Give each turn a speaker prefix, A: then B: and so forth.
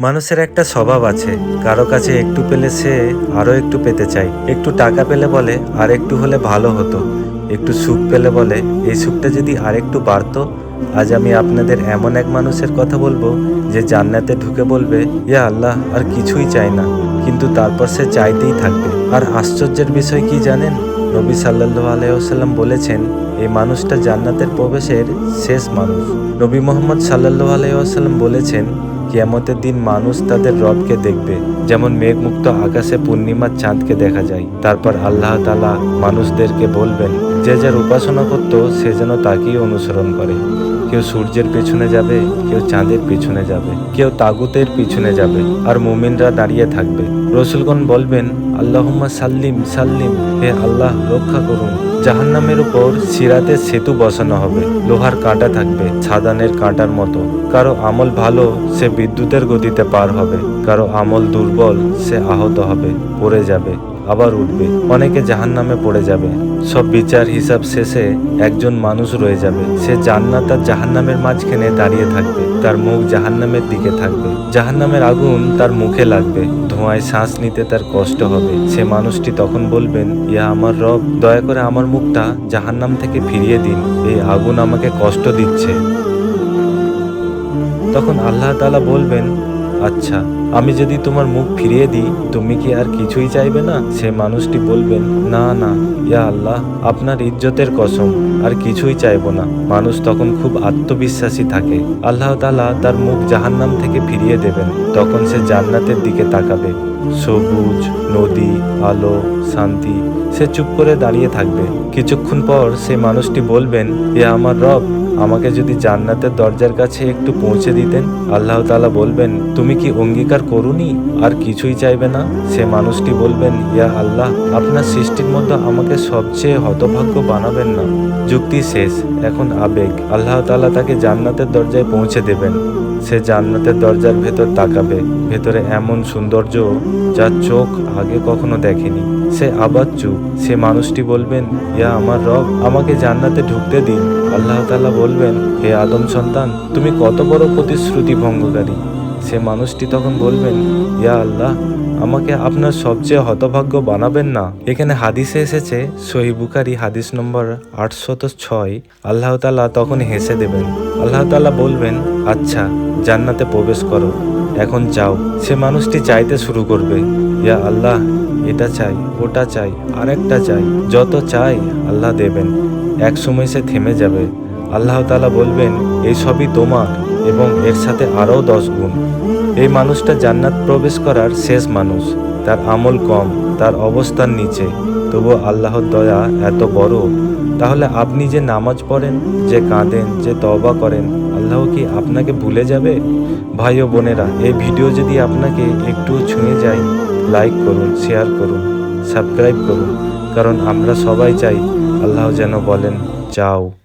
A: মানুষের একটা স্বভাব আছে, কারও কাছে একটু পেলে সে আরও একটু পেতে চায়। একটু টাকা পেলে বলে, আর একটু হলে ভালো হতো। একটু সুখ পেলে বলে, এই সুখটা যদি আর একটু বাড়তো, আজ আমি আপনাদের এমন এক মানুষের কথা বলব, যে জান্নাতে ঢুকে বলবে, ইয়া আল্লাহ, আর কিছুই চাই না। কিন্তু তারপর সে চাইতেই থাকবে। আর আশ্চর্যের বিষয় কি জানেন? নবী সাল্লাল্লাহু আলাইসাল্লাম বলেছেন, এই মানুষটা জান্নাতের প্রবেশের শেষ মানুষ। নবী মোহাম্মদ সাল্লাল্লাহু আলাইসাল্লাম বলেছেন কিয়ামতের দিন মানুষ তাদের রবকে দেখবে। যেমন মেঘমুক্ত আকাশে পূর্ণিমার চাঁদকে দেখা যায়। তারপর আল্লাহ তালা মানুষদেরকে বলবেন, যে যার উপাসনা করত, সে যেন তাকেই অনুসরণ করে। কেউ সূর্যের পেছনে যাবে, কেউ চাঁদের পিছনে যাবে, কেউ তাগুতের পিছনে যাবে, আর মুমিনরা দাঁড়িয়ে থাকবে। রসুলগণ বলবেন, আল্লাহুম্মা সাল্লিম সাল্লিম, হে আল্লাহ, রক্ষা করুন। জাহান্নামের উপর সিরাতে সেতু বসানো হবে। লোহার কাঁটা থাকবে, ছাদানের কাঁটার মতো। কারও আমল ভালো, সে বিদ্যুতের গতিতে পার হবে। কারও আমল দুর্বল, সে আহত হবে, পড়ে যাবে, আবার উঠবে। অনেকে জাহান নামে পড়ে যাবে। সব বিচার হিসাব শেষে একজন মানুষ রয়ে যাবে। সে জান্নাত আর জাহান্নামের মাঝখানে দাঁড়িয়ে থাকবে। তার মুখ জাহান্নামের দিকে থাকবে। জাহান্নামের আগুন তার মুখে লাগবে। ধোঁয়ায় শ্বাস নিতে তার কষ্ট হবে। সে মানুষটি তখন বলবেন, ইয়া আমার রব, দয়া করে আমার মুখটা জাহান্নাম থেকে ফিরিয়ে দিন। এই আগুন আমাকে কষ্ট দিচ্ছে। তখন আল্লাহ তালা বলবেন আচ্ছা আমি যদি তোমার মুখ ফিরিয়ে দিই, তুমি কি আর কিছুই চাইবে না? সে মানুষটি বলবেন, না না, ইয়া আল্লাহ, আপনার ইজ্জতের কসম, আর কিছুই চাইব না। মানুষ তখন খুব আত্মবিশ্বাসী থাকে। আল্লাহ তালা তার মুখ জাহান্নাম থেকে ফিরিয়ে দেবেন, তখন সে জান্নাতের দিকে তাকাবে। সবুজ, নদী, আলো, শান্তি, সে চুপ করে দাঁড়িয়ে থাকবে। কিছুক্ষণ পর সে মানুষটি বলবেন, এ আমার রব আমাকে যদি জান্নাতের দরজার কাছে একটু পৌঁছে দিতেন, আল্লাহ তালা বলবেন, তুমি কি অঙ্গীকার করুনি? আর কিছুই চাইবে না? সে মানুষটি বলবেন, ইয়া আল্লাহ, আপনার সৃষ্টির মধ্যে আমাকে সবচেয়ে হতভাগ্য বানাবেন না। যুক্তি শেষ, এখন আবেগ। আল্লাহ তালা তাকে জান্নাতের দরজায় পৌঁছে দেবেন। সে জান্নাতের দরজার ভেতর তাকাবে। ভেতরে এমন সৌন্দর্য যা চোখ আগে কখনো দেখেনি। সে আবার চুপ। সে মানুষটি বলবেন, ইয়া আমার রব, আমাকে জান্নাতে ঢুকতে দিন। আল্লাহ তালা বলবেন, হে আদম সন্তান, তুমি কত বড় প্রতিশ্রুতি ভঙ্গকারী সে মানুষটি তখন বলবেন, ইয়া আল্লাহ, আমাকে আপনার সবচেয়ে হতভাগ্য বানাবেন না? এখানে হাদিসে এসেছে, সহি হাদিস নম্বর আটশত ছয় আল্লাহ তালা তখন হেসে দেবেন। আল্লাহ তালা বলবেন আচ্ছা জান্নাতে প্রবেশ করো, এখন যাও। সে মানুষটি চাইতে শুরু করবে, ইয়া আল্লাহ, এটা চাই, ওটা চাই, আরেকটা চাই, যত চাই আল্লাহ দেবেন। এক সময় সে থেমে যাবে। আল্লাহ তালা বলবেন, এই সবই তোমার এবং এর সাথে আরও দশ গুণ। এই মানুষটা জান্নাত প্রবেশ করার শেষ মানুষ। তার আমল কম, তার অবস্থান নিচে। তবু আল্লাহর দয়া এত বড়। তাহলে আপনি যে নামাজ পড়েন, যে কাঁদেন, যে তওবা করেন, আল্লাহ কি আপনাকে ভুলে যাবে? ভাই ও বোনেরা, এই ভিডিও যদি আপনাকে একটু ছুঁয়ে যায়, লাইক করুন, শেয়ার করুন, সাবস্ক্রাইব করুন। কারণ আমরা সবাই চাই আল্লাহ যেন বলেন যাও